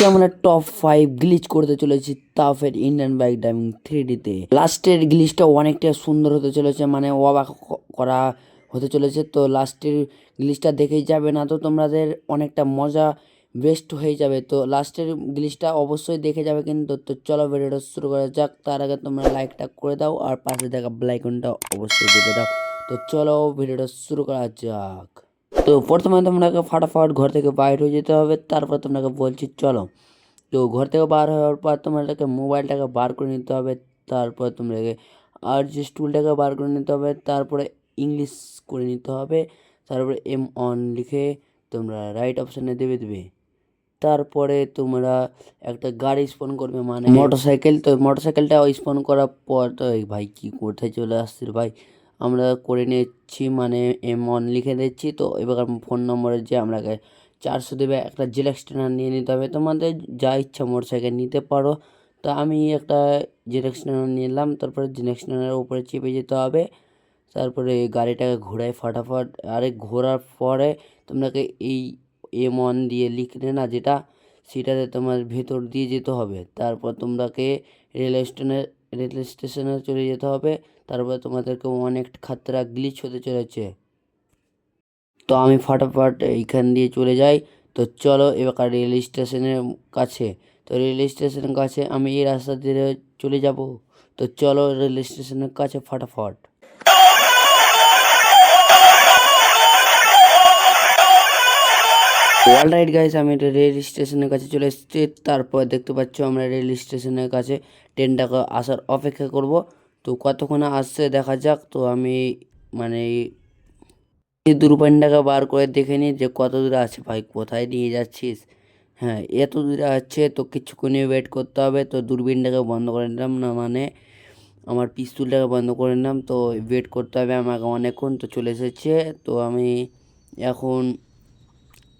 আজকে আমরা top five glitch করতে চলেছি তাফের ইন্ডিয়ান বাইক ড্রাইভিং থ্রি ডিতে লাস্টের গ্লিচটা অনেকটা সুন্দর হতে চলেছে মানে অবাক করা হতে চলেছে। তো লাস্টের গ্লিচটা দেখেই যাবে না তো তোমাদের, অনেকটা মজা বেস্ট হয়ে যাবে। তো লাস্টের গ্লিচটা অবশ্যই দেখে যাবে কিন্তু, তো চলো ভিডিওটা শুরু করা যাক। তার আগে তোমরা লাইকটা করে দাও আর পাশে থাকা ব্লাইকনটা অবশ্যই দেখে দাও। তো চলো ভিডিওটা শুরু করা যাক। তো প্রথমে তোমাকে ফাটাফাট ঘর থেকে বাইর হয়ে যেতে হবে তারপর তোমাকে বলছি চলো। তো ঘর থেকে বার হওয়ার পর তোমাদেরকে মোবাইলটাকে বার করে নিতে হবে তারপর তোমাকে আর যে স্টুলটাকে বার করে নিতে হবে তারপরে ইংলিশ করে নিতে হবে তারপরে এম অন লিখে তোমরা রাইট অপশানে দেবে দেবে। তারপরে তোমরা একটা গাড়ি স্পন করবে মানে মোটর সাইকেল তো মোটর সাইকেলটা স্পন করার পর তো ভাই কি কোথায় চলে আসছিল ভাই? আমরা করে নিচ্ছি মানে এম অন লিখে দিচ্ছি। তো এবার ফোন নম্বরে যে আপনাকে চারশো দেবে একটা জেলেক্স ট্রেনার নিয়ে নিতে হবে। তোমাদের যা ইচ্ছা মোটর সাইকেল নিতে পারো। তা আমি একটা জেলেক্স ট্রেনার নিলাম, তারপরে জেলেক্স ট্রেনারের উপরে চেপে যেতে হবে। তারপরে গাড়িটাকে ঘোরায় ফাটাফাট। আরে ঘোরার পরে তোমাকে এই এম ওয়ান দিয়ে লিখলে না যেটা, সেটাতে তোমার ভেতর দিয়ে যেতে হবে। তারপর তোমাকে রেল স্টেশনে রেল স্টেশনে চলে যেতে হবে। তারপর তোমাদেরকে অনেক খাতরা গ্লিচ হতে চলেছে। তো আমি ফাটাফাট এইখান দিয়ে চলে যাই। তো চলো এবার রেল স্টেশনের কাছে। তো রেল স্টেশনের কাছে আমি এই রাস্তা দিয়ে চলে যাব। তো চলো রেল স্টেশনের কাছে ফাটাফাট। অল রাইট গাইস আমি এটা রেল স্টেশনের কাছে চলে এসেছি। তারপর দেখতে পাচ্ছ আমরা রেল স্টেশনের কাছে ট্রেনটাকে আসার অপেক্ষা করব। তো কতক্ষণে আসছে দেখা যাক। তো আমি মানে দূরবীনটাকে বার করে দেখে নিই যে কত দূরে আছে। ভাই, কোথায় নিয়ে যাচ্ছিস? হ্যাঁ এত দূরে আছে তো কিছুক্ষণই ওয়েট করতে হবে। তো দূরবীনটাকে বন্ধ করে নিলাম না মানে আমার পিস্তুলটাকে বন্ধ করে নিলাম। তো ওয়েট করতে হবে আমাকে অনেকক্ষণ। তো চলে এসেছে। তো আমি এখন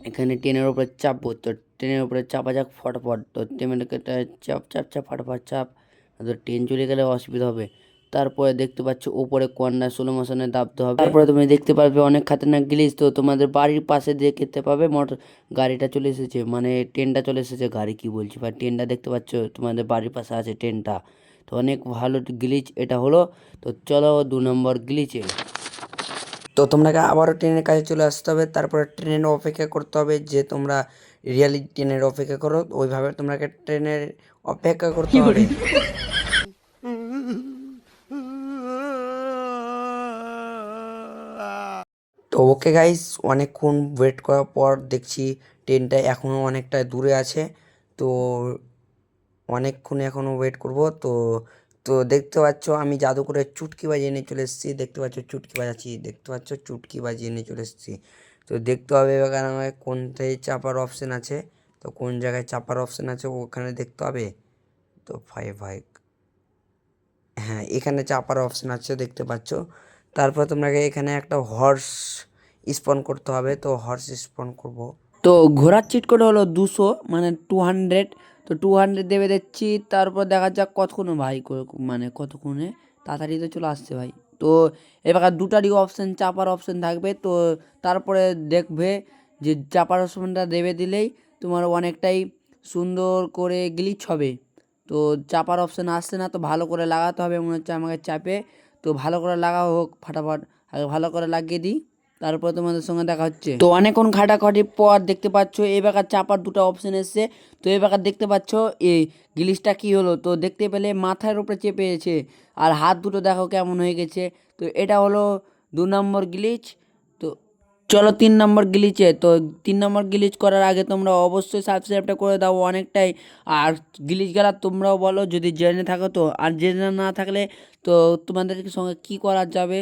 এখানে ট্রেনের উপরে চাপবো। তো ট্রেনের উপরে চাপা যাক ফটফট। তো ট্রেনটাকে চাপ চাপ চাপ, ফটফট চাপ। তো ট্রেন চলে গেলে অসুবিধা হবে। তারপরে দেখতে পাচ্ছ উপরে কর্নার স্লো মোশনে দাবতে হবে। তারপরে তুমি দেখতে পারবে অনেক খাতারনাক গিলিস তো তোমাদের বাড়ির পাশে দেখতে পাবে মোটর গাড়িটা চলে এসেছে মানে ট্রেনটা চলে এসেছে, গাড়ি কি বলছি? বা ট্রেনটা দেখতে পাচ্ছ, তোমাদের বাড়ির পাশে আছে ট্রেনটা, তো অনেক ভালো গ্লিচ এটা হলো, তো চলো দু নম্বর গ্লিচে। তো তোমাকে আবারও ট্রেনের কাছে চলে আসতে হবে? তারপরে ট্রেনের অপেক্ষা করতে হবে যে তোমরা রিয়ালি ট্রেনের অপেক্ষা করো, ওইভাবে তোমাকে ট্রেনের অপেক্ষা করতে হবে। ওকে গাইস অনেকক্ষণ ওয়েট করার পর দেখছি ট্রেনটা এখনও অনেকটা দূরে আছে। তো অনেকক্ষণ এখনও ওয়েট করব। তো তো দেখতে পাচ্ছ আমি জাদু করে চুটকি বাজিয়ে নিয়ে চলে এসেছি। দেখতে পাচ্ছ চুটকি বাজাচ্ছি, দেখতে পাচ্ছ চুটকি বাজিয়ে নিয়ে চলে এসেছি। তো দেখতে হবে এবার আমাকে কোনটায় চাপার অপশান আছে। তো কোন জায়গায় চাপার অপশান আছে ওখানে দেখতে হবে। তো ভাই ভাই হ্যাঁ এখানে চাপার অপশান আছে দেখতে পাচ্ছ। তারপর তোমাকে এখানে একটা হর্স স্পন করতে হবে, তো হর্স স্পন করব। তো ঘোড়ার চিট কোড হলো দুশো মানে টু হান্ড্রেড তো টু হান্ড্রেড দেবে দিচ্ছি তারপর দেখা যাক কতক্ষণে ভাই মানে কতক্ষণে তাড়াতাড়ি তো চলে আসছে ভাই। তো এবার দুটারই অপশান চাপার অপশান থাকবে, তো তারপরে দেখবে যে চাপার অপশানটা দেবে দিলেই তোমার অনেকটাই সুন্দর করে গ্লিচ হবে। তো চাপার অপশান আসছে না, তো ভালো করে লাগাতে হবে মনে হচ্ছে আমাকে চাপে। তো ভালো করে লাগা হোক, ফাটাফাট আগে ভালো করে লাগিয়ে দিই। তারপর তোমাদের সঙ্গে দেখা হচ্ছে। তো অনেকক্ষণ খাটাখাটির পর দেখতে পাচ্ছ, এই বেকার চাপার দুটো অপশন এসছে। তো এই বেকার দেখতে পাচ্ছ, এই গিলিসটা কি হলো? তো দেখতে পেলে মাথার উপরে চেপেছে আর হাত দুটো দেখো কেমন হয়ে গেছে। তো এটা হলো দু নম্বর গ্লিচ। তো চলো তিন নম্বর গ্লিচে। তো তিন নম্বর গ্লিচ করার আগে তোমরা অবশ্যই সাবস্ক্রাইবটা করে দাও অনেকটাই। আর গ্লিচ গেলার তোমরাও বলো, যদি জেনে থাকো তো। আর জেনে না থাকলে তো তোমাদের সঙ্গে কি করা যাবে?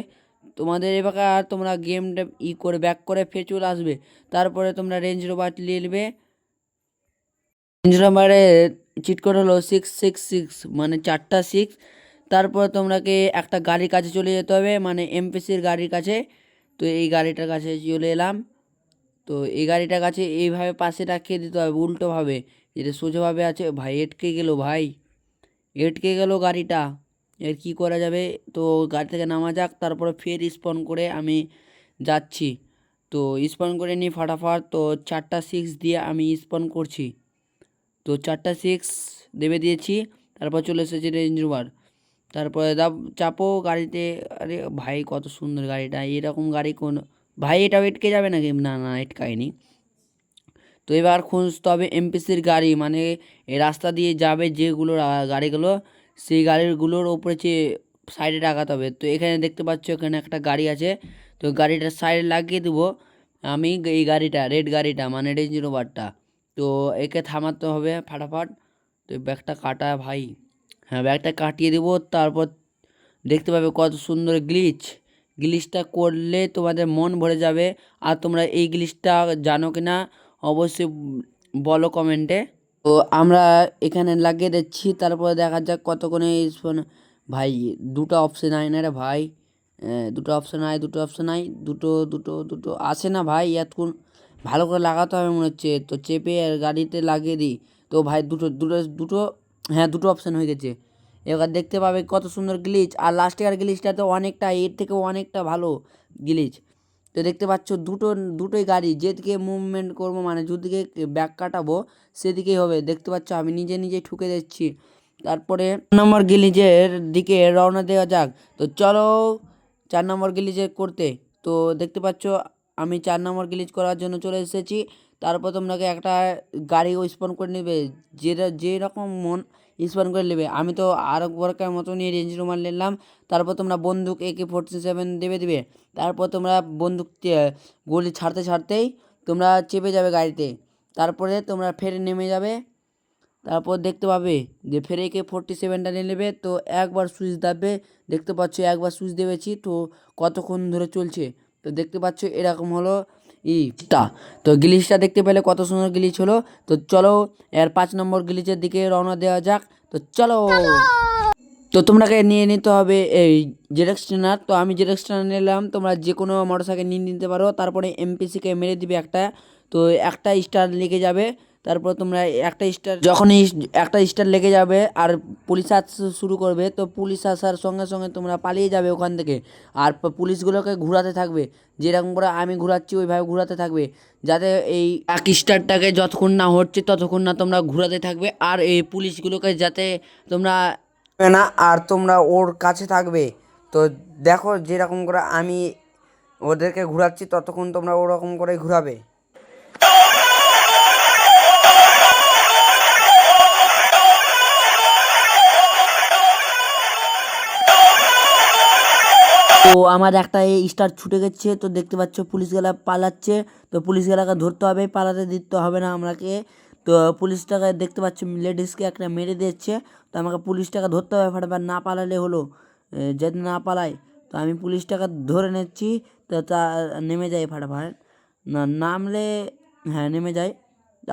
তোমাদের এবার আর তোমরা গেমটা ই করে ব্যাক করে ফের আসবে। তারপরে তোমরা রেঞ্জ রোবার নিয়ে রেঞ্জ রোবারে চিট কোড হলো সিক্স সিক্স সিক্স মানে চারটা সিক্স তারপর তোমরাকে একটা গাড়ির কাছে চলে যেতে হবে মানে এমপিসির গাড়ির কাছে। তো এই গাড়িটার কাছে চলে এলাম। তো এই গাড়িটার কাছে এইভাবে পাশে রাখিয়ে দিতে হবে, উল্টোভাবে। যেটা সোজাভাবে আছে, ভাই, এটকে গেল ভাই। এটকে গেল গাড়িটা। এর কি করা যাবে? তো গাড়ি থেকে নামা যাক, তারপরে ফের স্পন করে আমি যাচ্ছি। তো স্পন করে নিই ফাটাফাট, তো চারটা সিক্স দিয়ে আমি স্পন করছি। তো চারটা সিক্স দেবে দিয়েছি, তারপর চলে এসেছে রেঞ্জ রোভার তারপরে দাব, চাপো গাড়িতে। আরে ভাই, কত সুন্দর গাড়িটা। এরকম গাড়ি কোন, ভাই, এটা এটকে যাবে নাকি? না না এটকায়নি তো এবার খুঁজতে হবে এমপিসির গাড়ি। মানে রাস্তা দিয়ে যাবে যেগুলো গাড়িগুলো সেই গাড়িগুলোর ওপরে যে সাইডে রাখাতে হবে। তো এখানে দেখতে পাচ্ছ এখানে একটা গাড়ি আছে। তো গাড়িটার সাইডে লাগিয়ে দেবো আমি এই গাড়িটা রেড গাড়িটা মানে রেঞ্জ রোভারটা তো একে থামাতে হবে ফাটাফাট। তো ব্যাগটা কাটা ভাই। হ্যাঁ ব্যাগটা কাটিয়ে দেবো। তারপর দেখতে পাবে কত সুন্দর গ্লিচ গ্লিচটা করলে তোমাদের মন ভরে যাবে। আর তোমরা এই গ্লিচটা জানো কি না অবশ্যই বলো কমেন্টে তো আমরা এখানে লাগিয়ে দিচ্ছি, তারপরে দেখা যাক কতক্ষণে স্পন ভাই, দুটো অপশন আয় না রে ভাই। দুটো অপশন আয়, দুটো অপশন আয়, দুটো দুটো দুটো, আসে না ভাই, এতক্ষণ ভালো করে লাগাতে হবে মনে হচ্ছে। তো চেপে আর গাড়িতে লাগিয়ে দিই। তো ভাই, দুটো দুটো দুটো হ্যাঁ দুটো অপশন হয়ে গেছে। এবার দেখতে পাবে কত সুন্দর গ্লিচ আর লাস্টের গ্লিচটা তো অনেকটা, এর থেকে অনেকটা ভালো গ্লিচ তো দেখতে পাচ্ছ দুটো, দুটোই গাড়ি, যেদিকে মুভমেন্ট করব মানে যেদিকে ব্যাক কাটাবো, সেদিকেই হবে। দেখতে পাচ্ছ, আমি নিজে নিজে ঠুকে দিচ্ছি। তারপরে নম্বর গিলিজের দিকে রওনা দেওয়া যাক। তো চলো চার নম্বর গিলিজে করতে। তো দেখতে পাচ্ছ, আমি চার নম্বর গিলিজ করার জন্য চলে এসেছি। তারপর তোমাকে একটা গাড়ি স্পন করে নেবে। যেটা, যেরকম মন স্পন করে নেবে। আমি তো আর একবারকার মতো নিয়ে রেঞ্জ রুমার নিলাম। তারপর তোমরা বন্দুক একে ফোরটি সেভেন দেবে দেবে। তারপর তোমরা বন্দুক গুলি ছাড়তে, ছাড়তেই তোমরা চেপে যাবে গাড়িতে। তারপরে তোমরা ফের নেমে যাবে। তারপর দেখতে পাবে যে ফের একে ফোরটি সেভেনটা নিয়ে নেবে। তো একবার সুইচ দাববে। দেখতে পাচ্ছ একবার সুইচ দেবেছি। তো কতক্ষণ ধরে চলছে? তো দেখতে পাচ্ছ এরকম হলো। ইটা। তো গিলিচটা দেখতে পেলে কত সুন্দর গিলিচ হলো। তো চলো, এর পাঁচ নম্বর গিলিচের দিকে রওনা দেওয়া যাক। তো চলো। তো তোমাকে নিয়ে নিতে হবে এই জেরক্স ট্রেনার তো আমি জেরক্স ট্রেনার নিলাম। তোমরা যে কোনো মোটর সাইকেল নিয়ে নিতে পারো। তারপরে এমপিসিকে মেরে দিবে একটা। তো একটা স্টার লেগে যাবে। তারপর তোমরা একটা স্টার যখনই একটা স্টার লেগে যাবে আর পুলিশ আসতে শুরু করবে তো পুলিশ আসার সঙ্গে সঙ্গে তোমরা পালিয়ে যাবে ওখান থেকে। আর পুলিশগুলোকে ঘোরাতে থাকবে। যেরকম করে আমি ঘোরাচ্ছি ওইভাবে ঘোরাতে থাকবে। যাতে এই এক স্টারটাকে যতক্ষণ না হচ্ছে ততক্ষণ না তোমরা ঘোরাতে থাকবে। আর এই পুলিশগুলোকে যাতে তোমরা না আর তোমরা ওর কাছে থাকবে। তো দেখো যেরকম করে আমি ওদেরকে ঘোরাচ্ছি ততক্ষণ তোমরা ওরকম করে ঘোরাবে। তো আমার একটা এই স্টার ছুটে গেছে, তো দেখতে পাচ্ছ পুলিশগুলা পালাচ্ছে। তো পুলিশগুলাকে ধরতে হবে, পালাতে দিতে হবে না আমাকে। তো পুলিশটাকে দেখতে পাচ্ছ, লেডিসকে একটা মেরে দিচ্ছে তো আমাকে পুলিশটাকে ধরতে হবে, ফাটাফাট না পালালে হলো। যদি না পালায়, তো আমি পুলিশটাকে ধরে নিচ্ছি, তো তা নেমে যায় ফাটাফাট। না, নামলে হ্যাঁ নেমে যায়।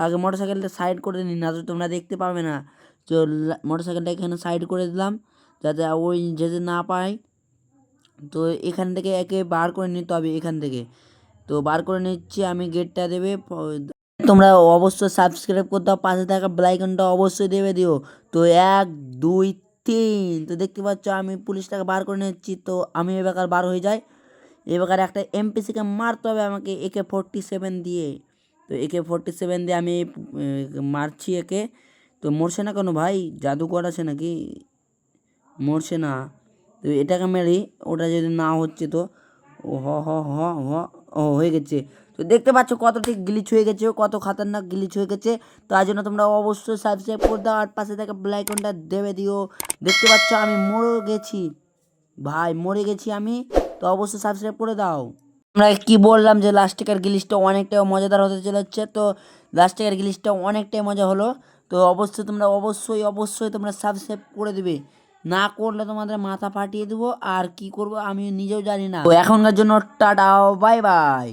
আগে মোটর সাইকেলটা সাইড করে নিন না তো তোমরা দেখতে পাবে না। তো মোটর সাইকেলটা এখানে সাইড করে দিলাম, যাতে ওই যেতে না পায় তো এখান থেকে একে বার করে নিতে হবে এখান থেকে। তো বার করে নিচ্ছি, আমি গেটটা দেবে তোমরা অবশ্যই সাবস্ক্রাইব করতে হবে পাশে থাকা ব্লাইকনটা অবশ্যই দেবে দিও। তো এক, দুই, তিন, তো দেখতে পাচ্ছ আমি পুলিশটাকে বার করে নিচ্ছি, তো আমি এবার বার হয়ে যাই। এবার একটা এমপিসিকে মারতে হবে আমাকে একে ফোরটি সেভেন দিয়ে। তো একে ফোরটি সেভেন দিয়ে আমি মারছি একে। তো মরছে না কেন ভাই? জাদুকর আছে নাকি? মরছে না। তো এটাকে মেরি ওটা যদি না হচ্ছে তো হ হ হ হ হয়ে গেছে। তো দেখতে পাচ্ছ কত ঠিক গ্লিচ হয়ে গেছে, কত খাতারনাক গ্লিচ হয়ে গেছে। তার জন্য তোমরা অবশ্যই সাবস্ক্রাইব করে দাও আর পাশে থাকা ব্লাইকনটা দেবে দিও। দেখতে পাচ্ছ আমি মরে গেছি। ভাই, মরে গেছি আমি। তো অবশ্যই সাবস্ক্রাইব করে দাও। আমরা কি বললাম যে লাস্টিকের গিলিসটা অনেকটাই মজাদার হতে চলেছে? তো লাস্টিকের গিলিসটা অনেকটাই মজা হলো। তো অবশ্যই তোমরা অবশ্যই অবশ্যই তোমরা সাবস্ক্রাইব করে দিবে। না করলে তোমাদের মাথা ফাটিয়ে দেবো, আর কি করব আমি নিজেও জানি না। তো এখনকার জন্য টাটা, বাই বাই।